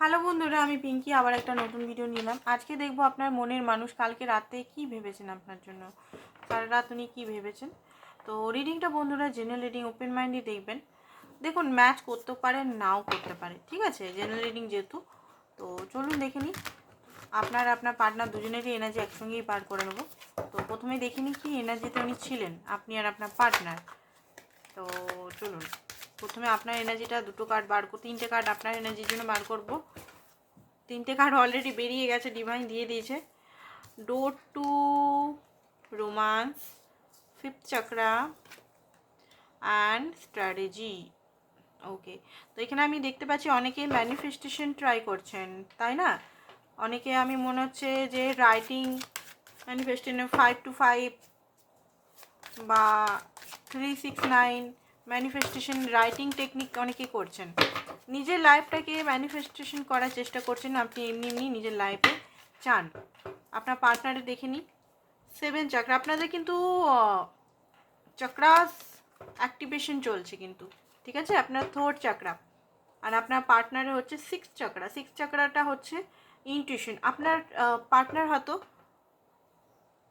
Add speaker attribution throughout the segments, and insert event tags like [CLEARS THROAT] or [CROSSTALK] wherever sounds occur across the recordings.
Speaker 1: Hello বন্ধুরা, আমি পিঙ্কি, আবার একটা নতুন ভিডিও নিলাম। আজকে দেখব আপনার মনের মানুষ কালকে রাতে কি ভেবেছেন আপনার জন্য? সারা রাত উনি কী ভেবেছেন? তো রিডিংটা বন্ধুরা জেনারেল রিডিং ওপেন মাইন্ডই দেখবেন। দেখুন ম্যাচ করতে পারে, নাও করতে পারে, ঠিক আছে? জেনারেল রিডিং যেহেতু, তো চলুন দেখে নিই। আপনার আপনার পার্টনার দুজনেরই এনার্জি একসঙ্গেই পার করে নেব। তো প্রথমে দেখে নিই কি এনার্জিতে উনি ছিলেন, আপনি আর আপনার পার্টনার তো চলুন। প্রথমে আপনার এনার্জিটা দুটো কার্ড বার করো তিনটে কার্ড আপনার এনার্জির জন্য বার করব। তিনটে কার্ড অলরেডি বেরিয়ে গেছে ডিভাইন দিয়ে দিয়েছে। Door to romance fifth chakra and strategy okay তো এখানে আমি দেখতে পাচ্ছি অনেকে ম্যানিফেস্টেশন ট্রাই করছেন, তাই না? অনেকে আমি মনে হচ্ছে যে writing manifestation five two five বা three six nine manifestation writing technique অনেকে করছেন। নিজের লাইফটাকে ম্যানিফেস্টেশন করার চেষ্টা করছেন, আপনি এমনি এমনি নিজের লাইফে চান। আপনার পার্টনারে দেখে নিই সেভেন চাকরা আপনাদের কিন্তু চক্রাস অ্যাক্টিভেশন চলছে কিন্তু, ঠিক আছে? আপনার থার্ড চাকরা আর আপনার পার্টনারে হচ্ছে সিক্স চাকরা সিক্স চাকরাটা হচ্ছে ইনটিউশন আপনার পার্টনার হয়তো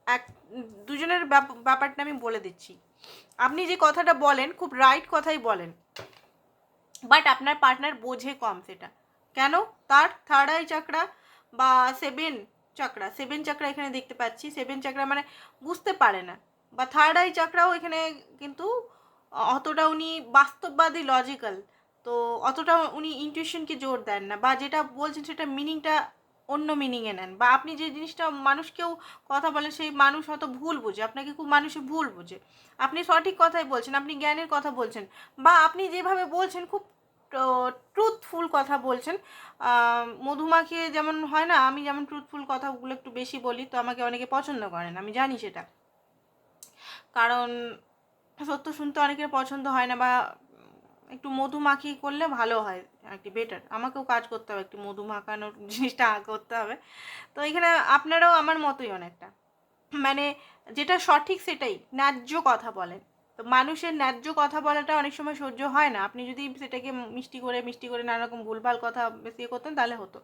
Speaker 1: এক, দুজনের ব্যাপ- ব্যাপারটা আমি বলে দিচ্ছি। আপনি যে কথাটা বলেন, খুব রাইট কথাই বলেন। বাট আপনার পার্টনার বোঝে কম সেটা। কেন? তার থার্ড আই চাকরা বা সেভেন চাকরা সেভেন চাকরা এখানে দেখতে পাচ্ছি। সেভেন চাকরা মানে বুঝতে পারে না। বা থার্ড আই চাকরাও এখানে কিন্তু অতটা উনি বাস্তববাদী লজিক্যাল তো অতটা উনি ইনটিউশনকে জোর দেন না। বা যেটা বলছেন সেটা মিনিংটা অন্য মিনিংয়ে নেন বা আপনি যে জিনিসটা মানুষকেও কথা বলেন সেই মানুষ হয়তো ভুল বুঝে আপনাকে খুব মানুষে ভুল বুঝে। আপনি সঠিক কথাই বলছেন আপনি জ্ঞানের কথা বলছেন বা আপনি যেভাবে বলছেন খুব ট্রুথফুল কথা বলছেন। আহ, মধুমাখি যেমন হয় না আমি যেমন ট্রুথফুল কথাগুলো একটু বেশি বলি তো আমাকে অনেকে পছন্দ করেন আমি জানি সেটা। কারণ সত্য শুনতে অনেকের পছন্দ হয় না বা একটু মধু মাখিয়ে করলে ভালো হয়, আর কি বেটার আমাকেও কাজ করতে হবে, একটু মধু মাখানোর [LAUGHS] জিনিসটা করতে হবে। তো এখানে আপনারাও আমার মতোই অনেকটা। মানে যেটা সঠিক সেটাই, ন্যায্য কথা বলেন। তো মানুষের ন্যায্য কথা বলাটা অনেক সময় সহ্য হয় না। আপনি যদি সেটাকে মিষ্টি করে মিষ্টি করে নানা রকম ভুলভাল কথা বেশি করতেন, তাহলে হতো।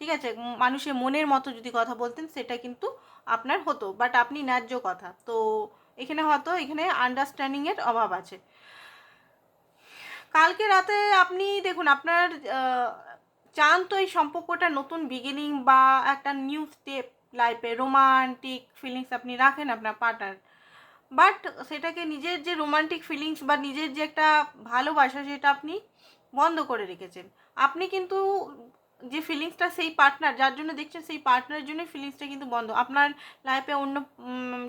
Speaker 1: ঠিক আছে? মানুষের মনের মতো যদি কথা বলতেন, সেটা কিন্তু আপনার হতো। বাট আপনি ন্যায্য কথা। তো এখানে হয়তো এখানে আন্ডারস্ট্যান্ডিংয়ের অভাব আছে। কালকে রাতে আপনি দেখুন, আপনার চান তো এই সম্পর্কটা নতুন বিগিনিং বা একটা নিউ স্টেপ লাইফে রোমান্টিক ফিলিংস আপনি রাখেন আপনার পার্টনার বাট সেটাকে নিজের যে রোমান্টিক ফিলিংস বা নিজের যে একটা ভালোবাসা সেটা আপনি বন্ধ করে রেখেছেন। আপনি কিন্তু যে ফিলিংসটা সেই পার্টনার যার জন্য দেখছেন সেই পার্টনারের জন্য ফিলিংসটা কিন্তু বন্ধ। আপনার লাইফে অন্য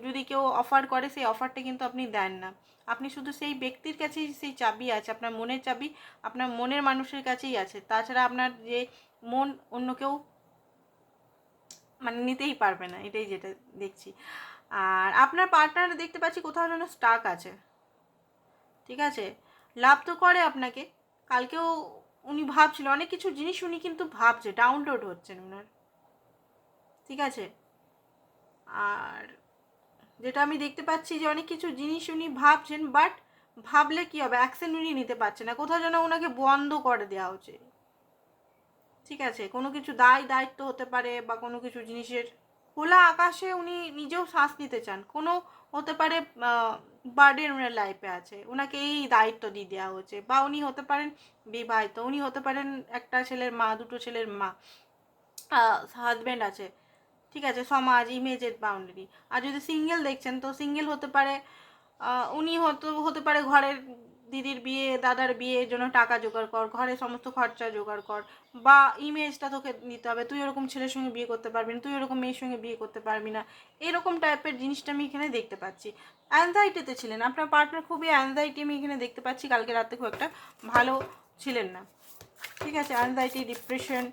Speaker 1: যদি কেউ অফার করে, সেই অফারটা কিন্তু আপনি দেন না। আপনি শুধু সেই ব্যক্তির কাছেই সেই চাবি আছে, আপনার মনের চাবি আপনার মনের মানুষের কাছেই আছে। তাছাড়া আপনার যে মন অন্য কেউ মানে নিতেই পারবে না, এটাই যেটা দেখছি। আর আপনার পার্টনার দেখতে পাচ্ছি কোথাও যেন স্টাক আছে। ঠিক আছে? লাভ তো করে আপনাকে। কালকেও উনি ভাবছিল, অনেক কিছু জিনিস উনি কিন্তু ভাবছে ডাউনলোড হচ্ছেন ওনার। ঠিক আছে? আর যেটা আমি দেখতে পাচ্ছি যে অনেক কিছু জিনিস উনি ভাবছেন বাট ভাবলে কি হবে? অ্যাকশন উনি নিতে পারছে না। কোথাও যেন ওনাকে বন্ধ করে দেওয়া হচ্ছে। ঠিক আছে? কোনো কিছু দায় দায়িত্ব হতে পারে বা কোনো কিছু জিনিসের। খোলা আকাশে উনি নিজেও শ্বাস নিতে চান। কোনো হতে পারে বার্ডেন ওনার লাইফে আছে। ওনাকে এই দায়িত্ব দিয়ে দেওয়া হচ্ছে। বা উনি হতে পারেন বিবাহিত। উনি হতে পারেন একটা ছেলের মা, দুটো ছেলের মা। হাজব্যান্ড আছে। ঠিক আছে, সমাজ ইমেজের বাউন্ডারি আর যদি সিঙ্গেল দেখছেন, তো সিঙ্গেল হতে পারে উনি হতে হতে পারে ঘরের দিদির বিয়ে, দাদার বিয়ের জন্য টাকা জোগাড় কর, ঘরে সমস্ত খরচা জোগাড় কর, বা ইমেজটা তোকে নিতে হবে, তুই ওরকম ছেলের সঙ্গে বিয়ে করতে পারবি না, তুই ওরকম মেয়ের সঙ্গে বিয়ে করতে পারবি না, এরকম টাইপের জিনিসটা আমি এখানে দেখতে পাচ্ছি। অ্যাংজাইটিতে ছিলেন, আপনার পার্টনার খুবই অ্যাংজাইটি আমি এখানে দেখতে পাচ্ছি, কালকে রাতে খুব একটা ভালো ছিলেন না। ঠিক আছে অ্যাংজাইটি ডিপ্রেশন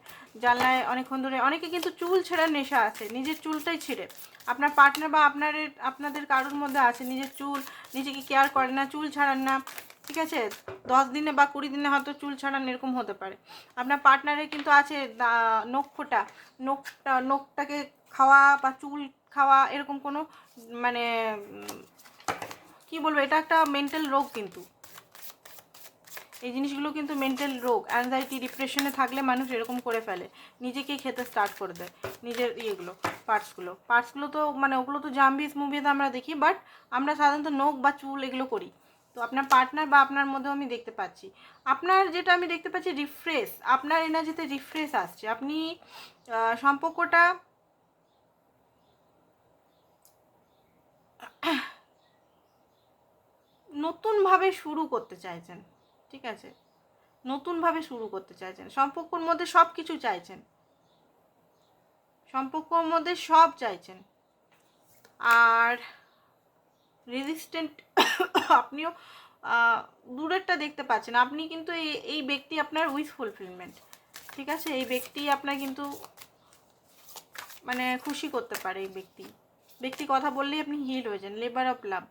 Speaker 1: জানলায় অনেকক্ষণ ধরে, অনেকে কিন্তু চুল ছেঁড়ার নেশা আছে, নিজের চুলটাই ছিঁড়ে। আপনার পার্টনার বা আপনার আপনাদের কারোর মধ্যে আছে, নিজের চুল, নিজেকে কেয়ার করেন না, চুল ছাড়ান না, ঠিক আছে? দশ দিনে বা কুড়ি দিনে হয়তো চুল ছাড়ান এরকম হতে পারে। আপনার পার্টনারের কিন্তু আছে ফোটা নখটা নখটাকে খাওয়া বা চুল খাওয়া এরকম কোনো মানে কি বলব, এটা একটা মেন্টাল রোগ কিন্তু। এই জিনিসগুলো কিন্তু মেন্টাল রোগ অ্যাংজাইটি ডিপ্রেশনে থাকলে মানুষ এরকম করে ফেলে। নিজেকেই খেতে স্টার্ট করে দেয়। নিজের ইয়েগুলো পার্টসগুলো পার্টসগুলো তো মানে ওগুলো তো জাম্বিস মুভিতে আমরা দেখি বাট আমরা সাধারণত নখ বা চুল এগুলো করি। তো আপনার পার্টনার বা আপনার মধ্যেও আমি দেখতে পাচ্ছি। আপনার যেটা আমি দেখতে পাচ্ছি রিফ্রেশ আপনার এনার্জিতে রিফ্রেশ আসছে। আপনি সম্পর্কটা নতুনভাবে শুরু করতে চাইছেন। ঠিক আছে? নতুনভাবে শুরু করতে চাইছেন। সম্পর্কর মধ্যে সব কিছু চাইছেন। সম্পর্কর মধ্যে সব চাইছেন। আর রেজিস্ট্যান্ট আপনিও দূরেরটা দেখতে পাচ্ছেন। আপনি কিন্তু এই এই ব্যক্তি আপনার উইথ ফুলফিলমেন্ট ঠিক আছে? এই ব্যক্তি আপনার কিন্তু মানে খুশি করতে পারে এই ব্যক্তি। ব্যক্তি কথা বললেই আপনি হিল হয়ে যান লেবার অফ লাভ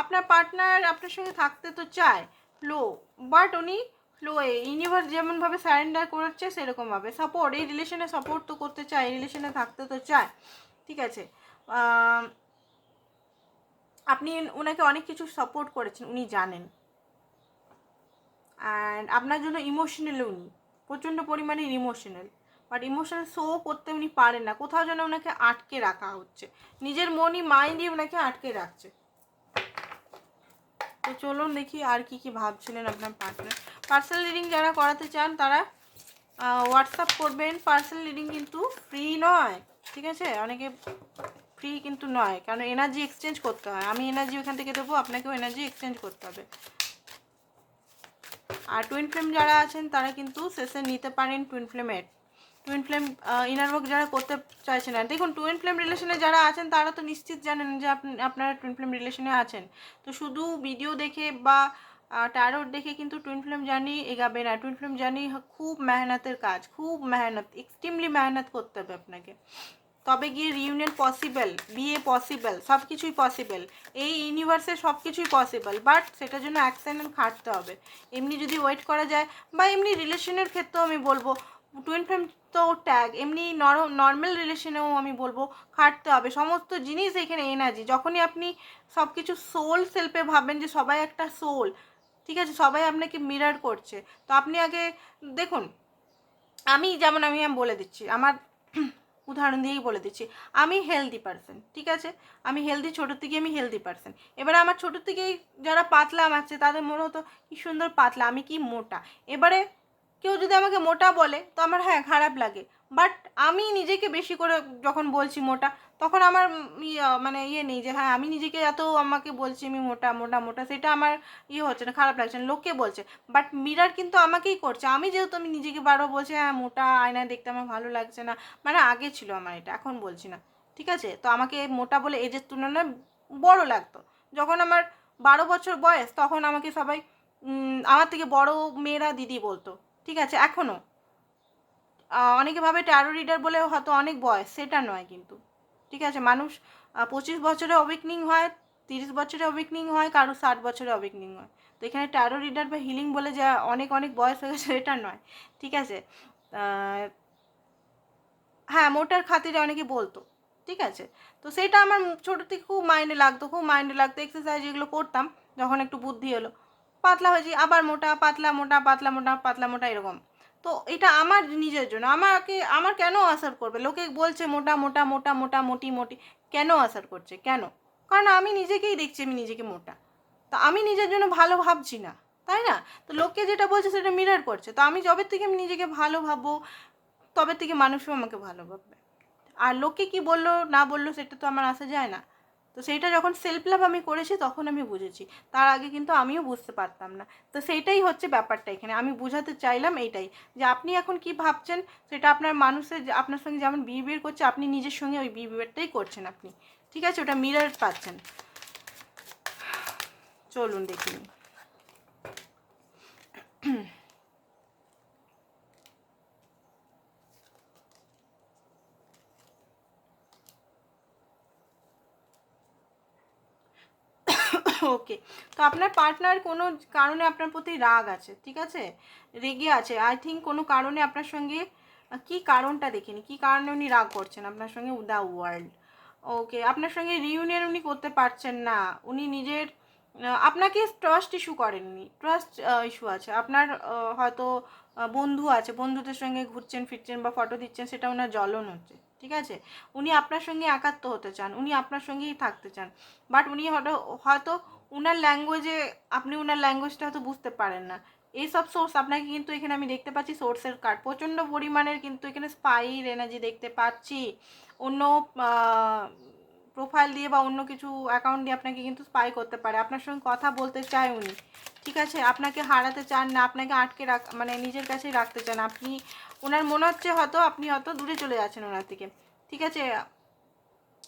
Speaker 1: আপনার পার্টনার আপনার সঙ্গে থাকতে তো চায় ফ্লো বাট উনি ফ্লোয়ে ইউনিভার্স যেমনভাবে স্যারেন্ডার করছে সেরকমভাবে সাপোর্ট এই রিলেশনে সাপোর্ট তো করতে চায়, এই রিলেশনে থাকতে তো চায়। ঠিক আছে? আপনি ওনাকে অনেক কিছু সাপোর্ট করেছেন, উনি জানেন। অ্যান্ড আপনার জন্য ইমোশনাল উনি, প্রচণ্ড পরিমাণে ইমোশনাল বাট ইমোশনাল শো করতে উনি পারেন না, কোথাও যেন ওনাকে আটকে রাখা হচ্ছে। নিজের মনই মাইন্ডই ওনাকে আটকে রাখছে। তো চলুন দেখি আর কি কি ভাবছিলেন আপনার পার্টনার পার্সেল রিডিং যারা করাতে চান, তারা হোয়াটসঅ্যাপ করবেন। পার্সেল রিডিং কিন্তু ফ্রি নয়, ঠিক আছে? অনেকে ফ্রি কিন্তু নয়, কারণ এনার্জি এক্সচেঞ্জ করতে হয়। আমি এনার্জি ওখান থেকে দেবো, আপনাকেও এনার্জি এক্সচেঞ্জ করতে হবে। আর টুইন ফ্লেম যারা আছেন, তারা কিন্তু সেশন নিতে পারেন টুইন ফ্লেমের টুইন ফ্লেম ইনার ওয়ার্ক যারা করতে চাইছেন না দেখুন টুইন ফ্লেম রিলেশনে যারা আছেন, তারা তো নিশ্চিত জানেন যে আপনি, আপনারা টুইন ফ্লেম রিলেশনে আছেন। তো শুধু ভিডিও দেখে বা ট্যারোট দেখে কিন্তু টুইন ফ্লেম জার্নি এগাবে না টুইন ফ্লেম জার্নি খুব মেহনতের কাজ, খুব মেহনত এক্সট্রিমলি মেহনত করতে হবে আপনাকে। তবে গিয়ে রিউনিয়ন পসিবল বিয়ে পসিবল সব কিছুই পসিবল এই ইউনিভার্সে সব কিছুই পসিবল বাট সেটার জন্য অ্যাকশন খাটতে হবে। এমনি যদি ওয়েট করা যায়, বা এমনি রিলেশনের ক্ষেত্রেও আমি বলব টুইন ফ্লেম তো ট্যাগ এমনি নর্মাল রিলেশনেও আমি বলব, খাটতে হবে। সমস্ত জিনিস এখানে এনার্জি যখনই আপনি সব কিছু সোল সেলফে ভাববেন যে সবাই একটা সোল ঠিক আছে? সবাই আপনাকে মিরার করছে। তো আপনি আগে দেখুন, আমি যেমন আমি বলে দিচ্ছি, আমার [CLEARS THROAT] উদাহরণ দিয়েই বলে দিচ্ছি, আমি হেলদি পারসন ঠিক আছে? আমি হেলদি ছোটোর থেকে আমি হেলদি পারসন এবারে আমার ছোটোর থেকেই যারা পাতলা আছে, তাদের মনে হতো, কি সুন্দর পাতলা, আমি কি মোটা? এবারে কেউ যদি আমাকে মোটা বলে তো আমার হ্যাঁ খারাপ লাগে। বাট আমি নিজেকে বেশি করে যখন বলছি মোটা তখন আমার ইয়ে, মানে ইয়ে নেই যে হ্যাঁ আমি নিজেকে এত আমাকে বলছি আমি মোটা মোটা মোটা সেটা আমার ইয়ে হচ্ছে না খারাপ লাগছে না লোকে বলছে। বাট মিরার কিন্তু আমাকেই করছে। আমি যেহেতু আমি নিজেকে বারো বলছি হ্যাঁ মোটা আয়নায় দেখতে আমার ভালো লাগছে না মানে আগে ছিল আমার এটা এখন বলছি না ঠিক আছে? তো আমাকে মোটা বলে এজের তুলনায় বড় লাগতো। যখন আমার বারো বছর বয়স তখন আমাকে সবাই আমার থেকে বড় মেয়েরা দিদি বলতো। ঠিক আছে এখনও অনেকে ভাবে ট্যারো রিডার বলে হয়তো অনেক বয়স, সেটা নয় কিন্তু। ঠিক আছে, মানুষ পঁচিশ বছরে অবেকনিং হয়, তিরিশ বছরে অবেকনিং হয়, কারও ষাট বছরে অবেকনিং হয়। তো এখানে ট্যারো রিডার বা হিলিং বলে যে অনেক অনেক বয়স হয়ে গেছে এটা নয়। ঠিক আছে হ্যাঁ মোটার খাতিরে অনেকে বলতো। ঠিক আছে, তো সেটা আমার ছোটো থেকে খুব মাইন্ডে লাগতো, খুব মাইন্ডে লাগতো এক্সারসাইজ এগুলো করতাম, যখন একটু বুদ্ধি এলো। পাতলা হয়েছি আবার মোটা, পাতলা মোটা পাতলা মোটা পাতলা মোটা, এরকম। তো এটা আমার নিজের জন্য। আমাকে, আমার কেন আসার করবে? লোকে বলছে মোটা মোটা মোটা মোটা, মোটি মোটি। কেন আসার করছে? কেন? কারণ আমি নিজেকেই দেখছি, আমি নিজেকে মোটা। তো আমি নিজের জন্য ভালো ভাবছি না, তাই না? তো লোকে যেটা বলছে সেটা মিরার করছে। তো আমি যবে থেকে আমি নিজেকে ভালো ভাববো তবে থেকে মানুষও আমাকে ভালো ভাববে। আর লোকে কি বলল, না বলল, সেটা তো আমার আসা যায় না। তো সেইটা যখন সেলফ লাভ আমি করেছি, তখন আমি বুঝেছি। তার আগে কিন্তু আমিও বুঝতে পারতাম না। তো সেইটাই হচ্ছে ব্যাপারটা এখানে। আমি বোঝাতে চাইলাম এইটাই যে, আপনি এখন কি ভাবছেন? সেটা আপনার মানুষের আপনার সঙ্গে যেমন বিহেভিয়ার করছে, আপনি নিজের সঙ্গে ওই বিহেভিয়ারটাই করছেন আপনি। ঠিক আছে? ওটা মিরার পাচ্ছেন। চলুন দেখি ওকে। তো আপনার পার্টনার কোনো কারণে আপনার প্রতি রাগ আছে, ঠিক আছে? রেগে আছে। আই থিঙ্ক কোনো কারণে আপনার সঙ্গে, কি কারণটা দেখিনি কি কারণে উনি রাগ করছেন আপনার সঙ্গে দ্য ওয়ার্ল্ড ওকে আপনার সঙ্গে রিউনিয়ন উনি করতে পারছেন না। উনি নিজের আপনাকে ট্রাস্ট ইস্যু করেননি। ট্রাস্ট ইস্যু আছে। আপনার হয়তো বন্ধু আছে, বন্ধুদের সঙ্গে ঘুরছেন, ফিরছেন বা ফটো দিচ্ছেন, সেটা ওনার জ্বলন হচ্ছে, ঠিক আছে? উনি আপনার সঙ্গে একাত্ম হতে চান, উনি আপনার সঙ্গেই থাকতে চান। বাট উনি হয়তো হয়তো উনার ল্যাঙ্গুয়েজে আপনি ওনার ল্যাঙ্গুয়েজটা হয়তো বুঝতে পারেন না। এইসব সোর্স আপনাকে কিন্তু এখানে আমি দেখতে পাচ্ছি সোর্সের কার্ড প্রচণ্ড পরিমাণের কিন্তু এখানে স্পাইর এনার্জি দেখতে পাচ্ছি। অন্য প্রোফাইল দিয়ে বা অন্য কিছু অ্যাকাউন্ট দিয়ে আপনাকে কিন্তু স্পাই করতে পারে। আপনার সঙ্গে কথা বলতে চায় উনি। ঠিক আছে? আপনাকে হারাতে চান না, আপনাকে আটকে রাখ মানে নিজের কাছেই রাখতে চান। আপনি ওনার মনে হচ্ছে হয়তো আপনি হয়তো দূরে চলে যাচ্ছেন ওনার থেকে ঠিক আছে?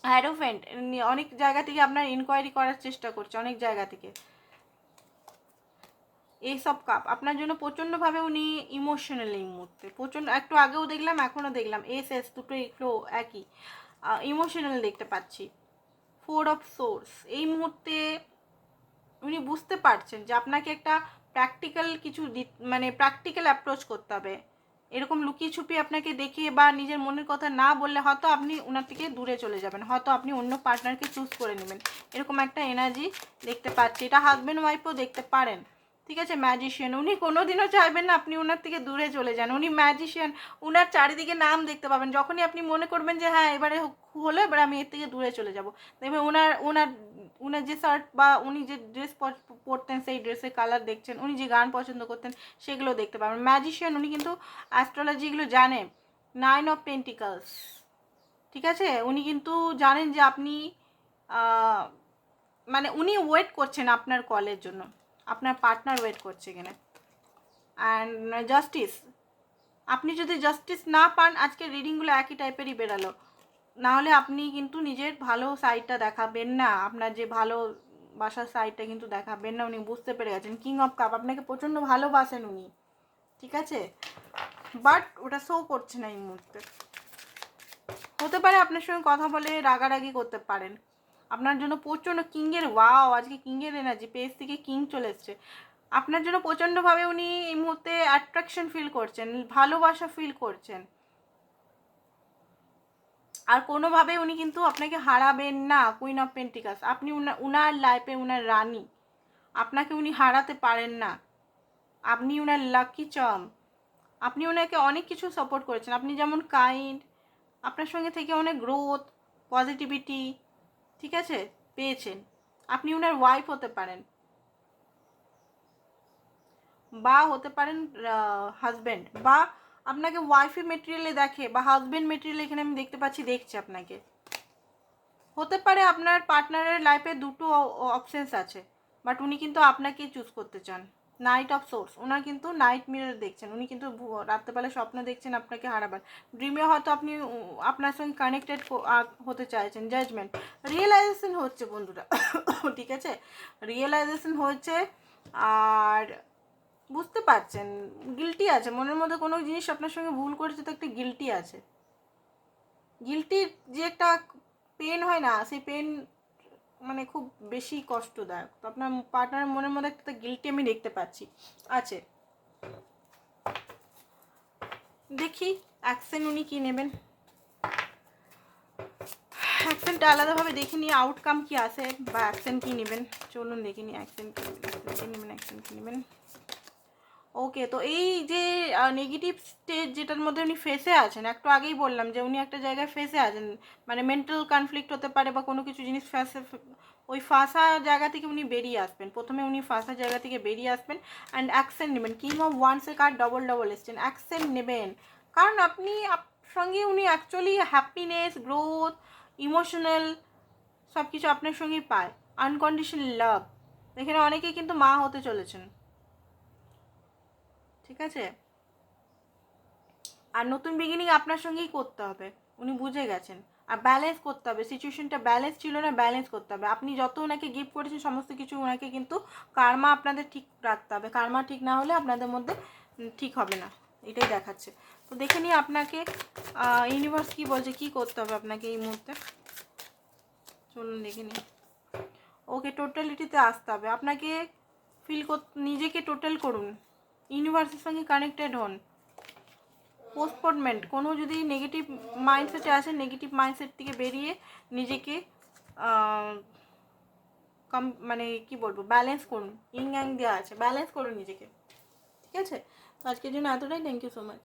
Speaker 1: হ্যারোফেন্ট অনেক জায়গা থেকে আপনার ইনকোয়ারি করার চেষ্টা করছে, অনেক জায়গা থেকে। এইসব কাপ আপনার জন্য প্রচণ্ডভাবে উনি ইমোশনাল এই মুহূর্তে প্রচণ্ড একটু আগেও দেখলাম, এখনও দেখলাম। এস এস, দুটোই ফ্লো একই। ইমোশনাল দেখতে পাচ্ছি। ফোর অফ সোর্স এই মুহূর্তে উনি বুঝতে পারছেন যে আপনাকে একটা প্র্যাকটিক্যাল কিছু মানে প্র্যাকটিক্যাল অ্যাপ্রোচ করতে হবে। এরকম লুকিয়ে ছুপি আপনাকে দেখে বা নিজের মনের কথা না বললে হয়তো আপনি ওনার থেকে দূরে চলে যাবেন, হয়তো আপনি অন্য পার্টনারকে চুজ করে নেবেন। এরকম একটা এনার্জি দেখতে পাচ্ছি। এটা হাজব্যান্ড ওয়াইফও দেখতে পারেন। ঠিক আছে? ম্যাজিশিয়ান উনি কোনোদিনও চাইবেন না আপনি ওনার থেকে দূরে চলে যান। উনি ম্যাজিশিয়ান উনার চারিদিকে নাম দেখতে পাবেন। যখনই আপনি মনে করবেন যে হ্যাঁ এবারে হলো এবার আমি এর থেকে দূরে চলে যাব। দেখবেন ওনার ওনার ওনার যে শার্ট বা উনি যে ড্রেস পরতেন, সেই ড্রেসের কালার দেখছেন, উনি যে গান পছন্দ করতেন, সেগুলো দেখতে পাবেন। ম্যাজিশিয়ান উনি কিন্তু অ্যাস্ট্রোলজিগুলো জানে। নাইন অফ পেন্টিকালস ঠিক আছে? উনি কিন্তু জানেন যে আপনি মানে উনি ওয়েট করছেন আপনার কলের জন্য। আপনার পার্টনার ওয়েট করছে এখানে অ্যান্ড জাস্টিস আপনি যদি জাস্টিস না পান আজকে রিডিংগুলো একই টাইপেরই বেরালো। না হলে আপনি কিন্তু নিজের ভালো সাইডটা দেখাবেন না। আপনার যে ভালো বাসার সাইডটা কিন্তু দেখাবেন না, উনি বুঝতে পেরে গেছেন। কিং অফ কাপ আপনাকে প্রচণ্ড ভালোবাসেন উনি। ঠিক আছে? বাট ওটা শো করছে না এই মুহূর্তে। হতে পারে আপনার সঙ্গে কথা বলে রাগারাগি করতে পারেন। আপনার জন্য প্রচণ্ড কিংয়ের ওয়াও আজকে কিংয়ের এনার্জি পেজ থেকে কিং চলে এসছে। আপনার জন্য প্রচণ্ডভাবে উনি এই মুহূর্তে অ্যাট্রাকশন ফিল করছেন, ভালোবাসা ফিল করছেন। আর কোনোভাবে উনি কিন্তু আপনাকে হারাবেন না কুইন অফ পেন্টিকাস আপনি উনা- উনার লাইফে উনার রানী। আপনাকে উনি হারাতে পারেন না। আপনি উনার লাকি চম আপনি ওনাকে অনেক কিছু সাপোর্ট করেছেন। আপনি যেমন কাইন্ড আপনার সঙ্গে থেকে অনেক গ্রোথ পজিটিভিটি ঠিক আছে? পেয়েছেন। আপনি ওনার ওয়াইফ হতে পারেন। বা হতে পারেন হাজব্যান্ড বা আপনাকে ওয়াইফি মেটেরিয়ালে দেখে বা হাজব্যান্ড মেটেরিয়াল এখানে আমি দেখতে পাচ্ছি, দেখছে আপনাকে। হতে পারে আপনার পার্টনারের লাইফে দুটো অপশানস আছে বাট উনি কিন্তু আপনাকেই চুজ করতে চান। নাইট অফ সোর্স ওনার কিন্তু নাইট মিরর দেখছেন, উনি কিন্তু রাত্রেবেলা স্বপ্ন দেখছেন আপনাকে হারাবার। ড্রিমে হয়তো আপনি আপনার সঙ্গে কানেক্টেড হতে চাইছেন জাজমেন্ট রিয়েলাইজেশন হচ্ছে বন্ধুরা, [COUGHS] ঠিক আছে? রিয়েলাইজেশন হচ্ছে, আর বুঝতে পারছেন গিলটি আছে। মনের মধ্যে কোনো জিনিস আপনার সঙ্গে ভুল করেছে, তো একটা গিলটি আছে। গিলটির যে একটা পেন হয় না, সেই পেন মানে খুব বেশি কষ্টদায়ক। তো আপনার পার্টনারের মনের মধ্যে একটা গিলটি আমি দেখতে পাচ্ছি। আছে। দেখি অ্যাকশন উনি কী নেবেন? অ্যাকশনটা আলাদাভাবে দেখে নিয়ে আউটকাম কী আসে বা অ্যাকশন কী নেবেন? চলুন দেখে নিই অ্যাকশন কি নেবেন অ্যাকশন কী নেবেন? ওকে, তো এই যে নেগেটিভ স্টেজ যেটার মধ্যে উনি ফেসে আছেন, একটু আগেই বললাম যে উনি একটা জায়গায় ফেসে আছেন মানে মেন্টাল কনফ্লিক্ট হতে পারে বা কোনো কিছু জিনিস ফেসে ওই ফাঁসা জায়গা থেকে উনি বেরিয়ে আসবেন। প্রথমে উনি ফাঁসা জায়গা থেকে বেরিয়ে আসবেন অ্যান্ড অ্যাকশন নেবেন। কিং অফ ওয়ান্সের কার্ড ডবল ডবল এসছেন অ্যাকশন নেবেন। কারণ আপনি, আপ- সঙ্গে উনি অ্যাকচুয়ালি হ্যাপিনেস গ্রোথ ইমোশনাল সব কিছু আপনার সঙ্গেই পায়। আনকন্ডিশনাল লাভ এখানে অনেকেই কিন্তু মা হতে চলেছেন। ঠিক আছে? আর নতুন বিগিনিং আপনার সঙ্গেই করতে হবে, উনি বুঝে গেছেন। আর ব্যালেন্স করতে হবে সিচুয়েশনটা ব্যালেন্স ছিল না ব্যালেন্স করতে হবে। আপনি যত ওনাকে গিফট করেছেন, সমস্ত কিছু ওনাকে কিন্তু কার্মা আপনাদের ঠিক রাখতে হবে। কার্মা ঠিক না হলে আপনাদের মধ্যে ঠিক হবে না, এটাই দেখাচ্ছে। তো দেখে নিই আপনাকে ইউনিভার্স কি বলছে, কী করতে হবে আপনাকে এই মুহূর্তে? চলুন দেখে নিই। ওকে টোটালিটিতে আসতে হবে। আপনাকে ফিল কর, নিজেকে টোটাল করুন। ইউনিভার্সের সঙ্গে কানেক্টেড হন। পোস্টপোনমেন্ট কোনো যদি নেগেটিভ মাইন্ডসেটে আসে নেগেটিভ মাইন্ডসেট থেকে বেরিয়ে নিজেকে কম মানে কি বলব ব্যালেন্স করুন ইং অ্যাং দেওয়া আছে ব্যালেন্স করুন নিজেকে। ঠিক আছে? তো আজকের জন্য এতটাই থ্যাংক ইউ সো মাচ